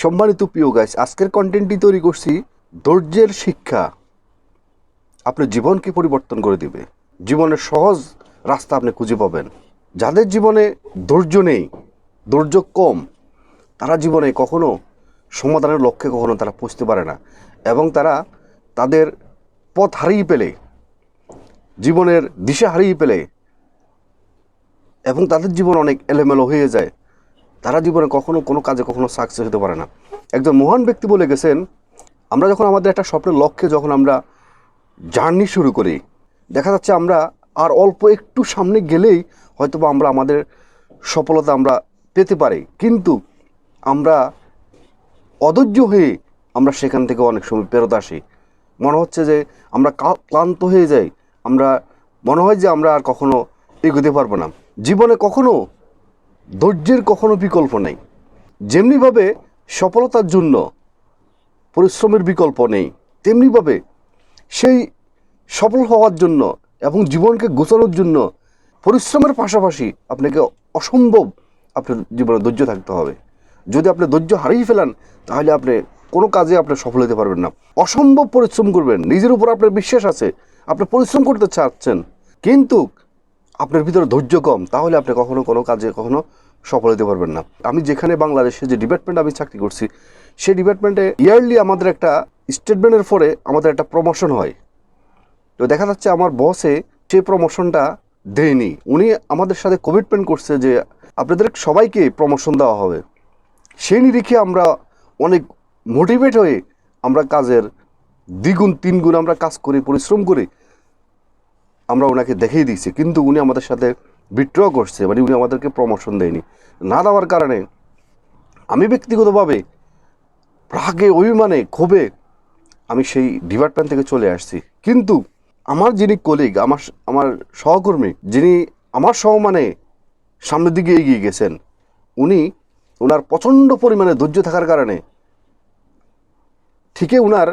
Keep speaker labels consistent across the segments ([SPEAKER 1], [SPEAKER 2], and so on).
[SPEAKER 1] সম্মানিত প্রিয় গাইস আজকের কন্টেন্টটি তৈরি করছি ধৈর্যের শিক্ষা। আপনার জীবনকে পরিবর্তন করে দিবে। জীবনের সহজ রাস্তা আপনি খুঁজে পাবেন। যাদের জীবনে ধৈর্য নেই, ধৈর্য কম, তারা জীবনে কখনো সমাধানের লক্ষ্যে কখনো তারা পৌঁছতে পারে না এবং তারা তাদের পথ হারিয়ে পেলে জীবনের দিশা হারিয়ে পেলে এবং তাদের জীবন অনেক এলোমেলো হয়ে যায়। তারা জীবনে কখনো কোনো কাজে কখনো সাকসেস হতে পারে না। একজন মহান ব্যক্তি বলে গেছেন, আমরা যখন আমাদের একটা স্বপ্নের লক্ষ্যে যখন আমরা জার্নি শুরু করি, দেখা যাচ্ছে আমরা আর অল্প একটু সামনে গেলেই হয়তোবা আমরা আমাদের সফলতা আমরা পেতে পারি। কিন্তু আমরা অধৈর্য হয়ে আমরা সেখান থেকে অনেক সময় ফেরত আসি। মনে হচ্ছে যে আমরা ক্লান্ত হয়ে যাই। আমরা, মনে হয় যে আমরা আর কখনো এগোতে পারব না। জীবনে কখনো ধৈর্যের কখনো বিকল্প নেই। যেমনিভাবে সফলতার জন্য পরিশ্রমের বিকল্প নেই, তেমনিভাবে সেই সফল হওয়ার জন্য এবং জীবনকে গোছানোর জন্য পরিশ্রমের পাশাপাশি আপনাকে অসম্ভব আপনার জীবনে ধৈর্য থাকতে হবে। যদি আপনি ধৈর্য হারিয়ে ফেলান, তাহলে আপনি কোনো কাজে আপনি সফল হতে পারবেন না। অসম্ভব পরিশ্রম করবেন, নিজের উপর আপনার বিশ্বাস আছে, আপনি পরিশ্রম করতে চাচ্ছেন, কিন্তু আপনার ভিতরে ধৈর্য কম, তাহলে আপনি কখনো কোনো কাজে কখনো সফল হতে পারবেন না। আমি যেখানে বাংলাদেশে যে ডিপার্টমেন্ট আমি চাকরি করছি, সেই ডিপার্টমেন্টে ইয়ারলি আমাদের একটা স্টেটমেন্টের পরে আমাদের একটা প্রমোশন হয়। তো দেখা যাচ্ছে আমার বসে সেই প্রমোশনটা দেয়নি। উনি আমাদের সাথে কমিটমেন্ট করছে যে আপনাদের সবাইকে প্রমোশন দেওয়া হবে। সেই নিরিখে আমরা অনেক মোটিভেট হয়ে আমরা কাজের দ্বিগুণ, তিনগুণ আমরা কাজ করি, পরিশ্রম করি আমরা ওনাকে দেখিয়ে দিয়েছি, কিন্তু উনি আমাদের সাথে বিট্র করছে মানে উনি আমাদেরকে প্রমোশন দেয়নি। না দেওয়ার কারণে আমি ব্যক্তিগতভাবে রাগে, অভিমানে, ক্ষোভে আমি সেই ডিপার্টমেন্ট থেকে চলে আসছি। কিন্তু আমার যিনি কলিগ আমার আমার সহকর্মী, যিনি আমার সহমানে সামনের দিকে এগিয়ে গেছেন, উনি ওনার প্রচণ্ড পরিমাণে ধৈর্য থাকার কারণে ঠিকই ওনার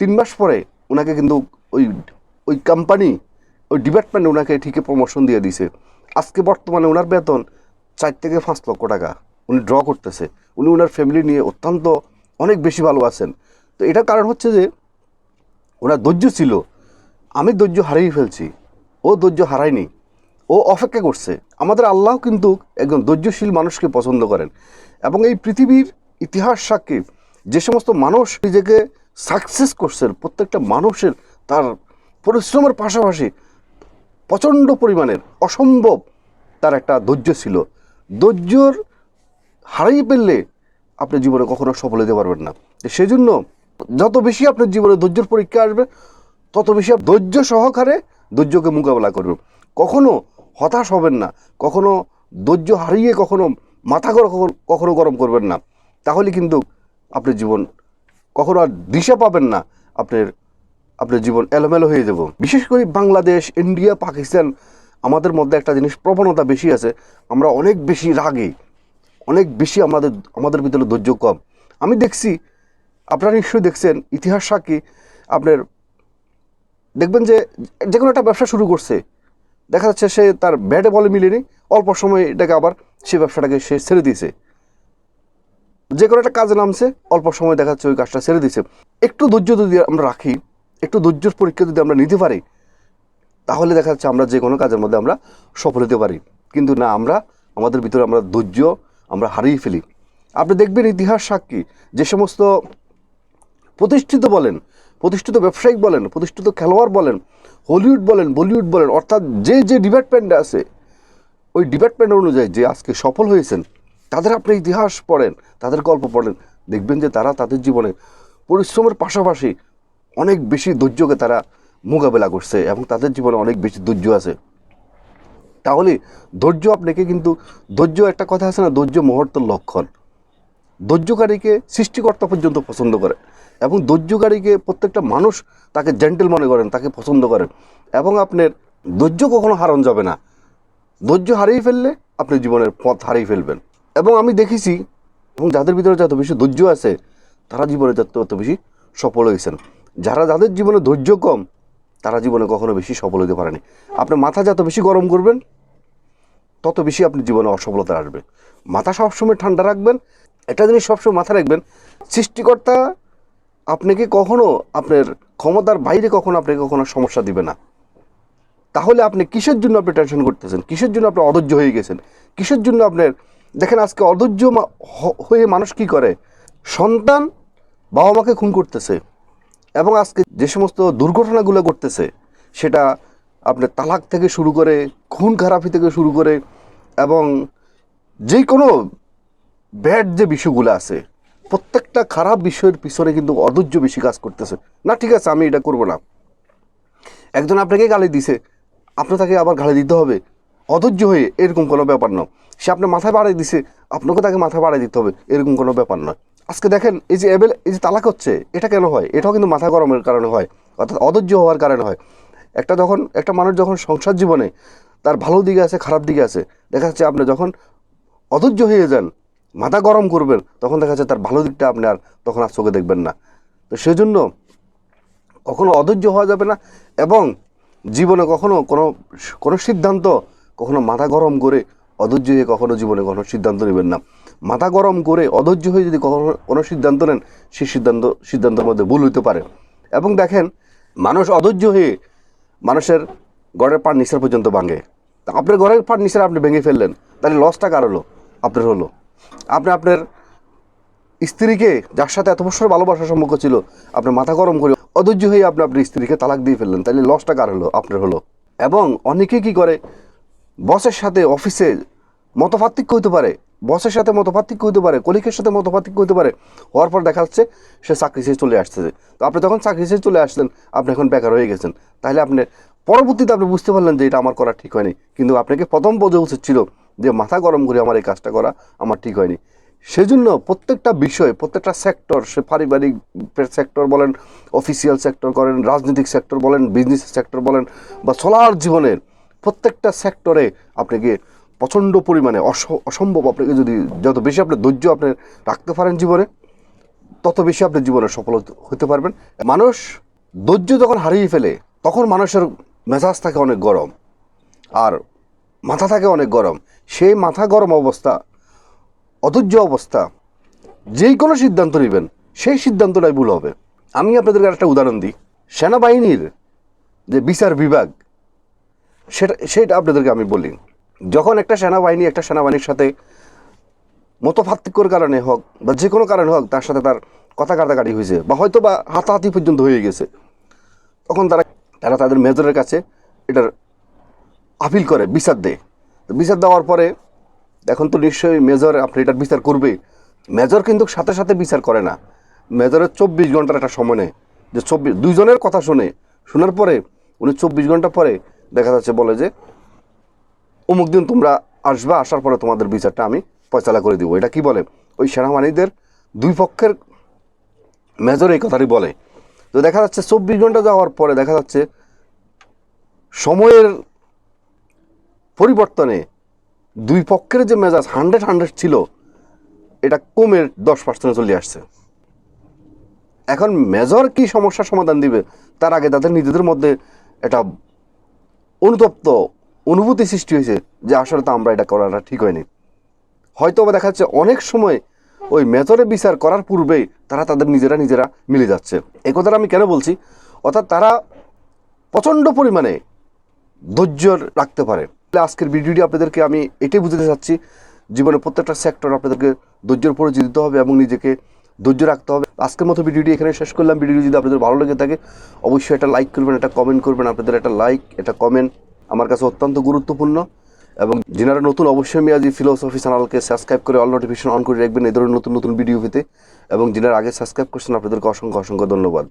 [SPEAKER 1] তিন মাস পরে ওনাকে কিন্তু ওই ওই কোম্পানি ওই ডিপার্টমেন্ট ওনাকে ঠিকই প্রমোশন দিয়ে দিয়েছে আজকে বর্তমানে ওনার বেতন চার থেকে পাঁচ লক্ষ টাকা। উনি ড্র করতেছে। উনি ওনার ফ্যামিলি নিয়ে অত্যন্ত অনেক বেশি ভালো আছেন। তো এটার কারণ হচ্ছে যে, ওনার ধৈর্য ছিল। আমি ধৈর্য হারিয়ে ফেলছি। ও ধৈর্য হারায়নি। ও অপেক্ষা করছে। আমাদের আল্লাহ কিন্তু একজন ধৈর্যশীল মানুষকে পছন্দ করেন। এবং এই পৃথিবীর ইতিহাস সাক্ষী, যে সমস্ত মানুষ নিজেকে সাকসেস করছেন, প্রত্যেকটা মানুষের তার পরিশ্রমের পাশাপাশি প্রচণ্ড পরিমাণের, অসম্ভব তার একটা ধৈর্য ছিল। ধৈর্যর হারিয়ে ফেললে আপনি জীবনে কখনো সফল হতে পারবেন না। সেজন্য যত বেশি আপনার জীবনে ধৈর্যের পরীক্ষা আসবে, তত বেশি ধৈর্য সহকারে ধৈর্যকে মোকাবেলা করবেন কখনো হতাশ হবেন না, কখনো ধৈর্য হারিয়ে কখনো মাথা গরম কখনো গরম করবেন না। তাহলে কিন্তু আপনার জীবন কখনো আর দিশা পাবেন না, আপনার আপনার জীবন এলোমেলো হয়ে যাব। বিশেষ করে বাংলাদেশ, ইন্ডিয়া, পাকিস্তান, আমাদের মধ্যে একটা জিনিস প্রবণতা বেশি আছে। আমরা অনেক বেশি রাগে, অনেক বেশি আমাদের আমাদের ভিতরে ধৈর্য কম। আমি দেখছি, আপনারা নিশ্চয়ই দেখছেন, ইতিহাস সাক্ষী, আপনার দেখবেন যে যে কোনো একটা ব্যবসা শুরু করছে। দেখা যাচ্ছে সে তার ব্যাটে বলে মিলেনি, অল্প সময় এটাকে আবার সে ব্যবসাটাকে সে ছেড়ে দিয়েছে। যে কোনো একটা কাজে নামছে, অল্প সময় দেখা যাচ্ছে ওই কাজটা ছেড়ে দিয়েছে। একটু ধৈর্য যদি আমরা রাখি একটু ধৈর্যের পরীক্ষা যদি আমরা নিতে পারি, তাহলে দেখা যাচ্ছে আমরা যে কোনো কাজের মধ্যে আমরা সফল হতে পারি। কিন্তু না, আমরা, আমাদের ভিতরে আমরা ধৈর্য, আমরা হারিয়ে ফেলি। আপনি দেখবেন ইতিহাস সাক্ষী, যে সমস্ত প্রতিষ্ঠিত বলেন, প্রতিষ্ঠিত ব্যবসায়িক বলেন, প্রতিষ্ঠিত খেলোয়াড় বলেন, হলিউড বলেন, বলিউড বলেন, অর্থাৎ যে যে ডিপার্টমেন্টে আছে, ওই ডিপার্টমেন্ট অনুযায়ী যে আজকে সফল হয়েছেন, তাদের আপনি ইতিহাস পড়েন, তাদের গল্প পড়েন, দেখবেন যে তারা তাদের জীবনে পরিশ্রমের পাশাপাশি অনেক বেশি ধৈর্যকে তারা মোকাবেলা করছে এবং তাদের জীবনে অনেক বেশি ধৈর্য আছে। তাহলে ধৈর্য আপনাকে কিন্তু, ধৈর্য একটা কথা আছে না, ধৈর্য মুহূর্তের লক্ষণ। ধৈর্যকারীকে সৃষ্টিকর্তা পর্যন্ত পছন্দ করে এবং ধৈর্যকারীকে প্রত্যেকটা মানুষ তাকে জেন্টেল মনে করেন, তাকে পছন্দ করেন এবং আপনার ধৈর্য কখনো হারানো যাবে না। ধৈর্য হারিয়ে ফেললে আপনি জীবনের পথ হারিয়ে ফেলবেন। এবং আমি দেখেছি, এবং যাদের ভিতরে যত বেশি ধৈর্য আছে, তারা জীবনে যত বেশি সফল হয়েছেন। যারা যাদের জীবনে ধৈর্য কম, তারা জীবনে কখনো বেশি সফল হতে পারেনি। আপনি মাথা যত বেশি গরম করবেন, তত বেশি আপনি জীবনে অসফলতা আসবে। মাথা সবসময় ঠান্ডা রাখবেন। একটা জিনিস সবসময় মাথা রাখবেন, সৃষ্টিকর্তা আপনাকে কখনো আপনার ক্ষমতার বাইরে কখনো আপনাকে কখনো সমস্যা দিবে না। তাহলে আপনি কিসের জন্য আপনি টেনশন করতেছেন? কিসের জন্য আপনি অধৈর্য হয়ে গেছেন? কিসের জন্য আপনার দেখেন আজকে অধৈর্য হয়ে মানুষ কি করে? সন্তান বাবা মাকে খুন করতেছে। এবং আজকে যে সমস্ত দুর্ঘটনাগুলো ঘটতেছে, সেটা আপনার তালাক থেকে শুরু করে, খুন খারাপি থেকে শুরু করে এবং যে কোনো ব্যাড যে বিষয়গুলো আছে, প্রত্যেকটা খারাপ বিষয়ের পিছনে কিন্তু অধৈর্য বেশি কাজ করতেছে। না, ঠিক আছে, আমি এটা করব না। একজন আপনাকে গালি দিছে, আপনি তাকে আবার গালি দিতে হবে। অধৈর্য হয়ে এরকম কোনো ব্যাপার নয়। সে আপনার মাথায় বাড়াই দিছে, আপনাকে তাকে মাথায় বাড়াই দিতে হবে, এরকম কোনো ব্যাপার নয়। আজকে দেখেন, এই যে এবেল এই যে তালাক হচ্ছে, এটা কেন হয়? এটাও কিন্তু মাথা গরমের কারণে হয়, অর্থাৎ অধৈর্য হওয়ার কারণে হয়। একটা যখন, একটা মানুষ যখন সংসার জীবনে তার ভালো দিকে আছে, খারাপ দিকে আছে, দেখা যাচ্ছে আপনি যখন অধৈর্য হয়ে যান, মাথা গরম করবেন, তখন দেখা যাচ্ছে তার ভালো দিকটা আপনি আর তখন আর চোখে দেখবেন না। তো সেজন্য কখনো অধৈর্য হওয়া যাবে না এবং জীবনে কখনো কোনো কোনো সিদ্ধান্ত কখনো মাথা গরম করে অধৈর্য হয়ে কখনো জীবনে কোনো সিদ্ধান্ত নেবেন না। মাথা গরম করে অধৈর্য হয়ে যদি কখনো কোনো সিদ্ধান্ত নেন সেই সিদ্ধান্ত, সিদ্ধান্তের মধ্যে ভুল হইতে পারে। এবং দেখেন, মানুষ অধৈর্য হয়ে মানুষের গড়ের পার নিচের পর্যন্ত ভাঙে। তা আপনার গড়ের পার নিচের আপনি ভেঙে ফেললেন, তাহলে লসটা কার হলো? আপনার হলো। আপনি আপনার স্ত্রীকে যার সাথে এত বছর ভালোবাসার সম্পর্ক ছিল আপনি মাথা গরম করে অধৈর্য হয়ে আপনি আপনার স্ত্রীকে তালাক দিয়ে ফেললেন, তাহলে লসটা কার হলো? আপনার হলো। এবং অনেকে কি করে? বসের সাথে অফিসে মতপার্থক্য হতে পারে, বসের সাথে মতপার্থক্য হতে পারে, কলিকের সাথে মতপার্থক্য হতে পারে, হওয়ার পর দেখা যাচ্ছে সে চাকরি ছেড়ে চলে আসতেছে। তো আপনি যখন চাকরি ছেড়ে চলে আসলেন, আপনি এখন বেকার হয়ে গেছেন। তাহলে আপনি পরবর্তীতে আপনি বুঝতে পারলেন যে এটা আমার করা ঠিক হয়নি। কিন্তু আপনাকে প্রথম বোঝা উচিত ছিল যে মাথা গরম করে আমার এই কাজটা করা আমার ঠিক হয়নি। সেজন্য প্রত্যেকটা বিষয়, প্রত্যেকটা সেক্টর সে পারিবারিক সেক্টর বলেন অফিসিয়াল সেক্টর করেন, রাজনৈতিক সেক্টর বলেন বিজনেস সেক্টর বলেন, বা সোলার জীবনের প্রত্যেকটা সেক্টরে আপনাকে প্রচণ্ড পরিমাণে অসম্ভব আপনাকে যদি যত বেশি আপনার ধৈর্য আপনি রাখতে পারেন জীবনে, তত বেশি আপনি জীবনে সফল হতে- হতে পারবেন। মানুষ ধৈর্য যখন হারিয়ে ফেলে, তখন মানুষের মেজাজ থাকে অনেক গরম। আর মাথা থাকে অনেক গরম। সেই মাথা গরম অবস্থা, অধৈর্য অবস্থা, যেই কোনো সিদ্ধান্ত নেবেন, সেই সিদ্ধান্তটাই ভুল হবে। আমি আপনাদেরকে একটা উদাহরণ দিই। সেনাবাহিনীর যে বিচার বিভাগ সেটা সেটা আপনাদেরকে আমি বলি। যখন একটা সেনাবাহিনী একটা সেনাবাহিনীর সাথে মতপার্থক্যর কারণে হোক বা যে কোনো কারণে হোক তার সাথে তার কথা কাটাকাটি হয়েছে বা হয়তো বা হাতাহাতি পর্যন্ত হয়ে গেছে, তখন তারা তারা তাদের মেজরের কাছে এটার আপিল করে, বিচার দেয়। বিচার দেওয়ার পরে এখন তো নিশ্চয়ই মেজর আপনি এটার বিচার করবে মেজর কিন্তু সাথে সাথে বিচার করে না। মেজরের চব্বিশ ঘণ্টার একটা সময় নেয়। যে চব্বিশ, দুইজনের কথা শুনে, শোনার পরে, উনি চব্বিশ ঘণ্টা পরে দেখা যাচ্ছে বলে যে, অমুক দিন তোমরা আসবা, আসার পরে তোমাদের বিচারটা আমি পয়সালা করে দিব। এটা কি বলে? ওই সেনাবাহিনীদের দুই পক্ষের মেজর এই কথাটি বলে। তো দেখা যাচ্ছে চব্বিশ ঘণ্টা যাওয়ার পরে দেখা যাচ্ছে সময়ের পরিবর্তনে দুই পক্ষের যে মেজাজ হান্ড্রেড হান্ড্রেড ছিল, এটা কমে দশ পার্সেন্টে চলে আসছে। এখন মেজর কি সমস্যার সমাধান দিবে, তার আগে তাদের নিজেদের মধ্যে এটা অনুতপ্ত অনুভূতি সৃষ্টি হয়েছে যে আসলে তো আমরা এটা করাটা ঠিক হয়নি। হয়তো বা দেখা যাচ্ছে অনেক সময় ওই মেজরে বিচার করার পূর্বেই তারা তাদের নিজেরা নিজেরা মিলে যাচ্ছে। এ কথাটা আমি কেন বলছি? অর্থাৎ তারা প্রচণ্ড পরিমাণে ধৈর্য রাখতে পারে। আজকের ভিডিওটি আপনাদেরকে আমি এটাই বুঝতে চাচ্ছি জীবনে প্রত্যেকটা সেক্টর আপনাদেরকে ধৈর্যের পরিচয় দিতে হবে এবং নিজেকে ধৈর্য রাখতে হবে। আজকের মতো ভিডিওটি এখানে শেষ করলাম। ভিডিও যদি আপনাদের ভালো লেগে থাকে, অবশ্যই একটা লাইক করবেন, একটা কমেন্ট করবেন, আপনাদের একটা লাইক একটা কমেন্ট আমার কাছে অত্যন্ত গুরুত্বপূর্ণ। এবং যেনারা নতুন, অবশ্যই মিয়াজি ফিলোসফি চ্যানেলকে সাবস্ক্রাইব করে অল নোটিফিকেশন অন করে রাখবেন। এই ধরনের নতুন নতুন ভিডিও পেতে। এবং যেনারা আগে সাবস্ক্রাইব করছেন, আপনাদেরকে অসংখ্য অসংখ্য ধন্যবাদ।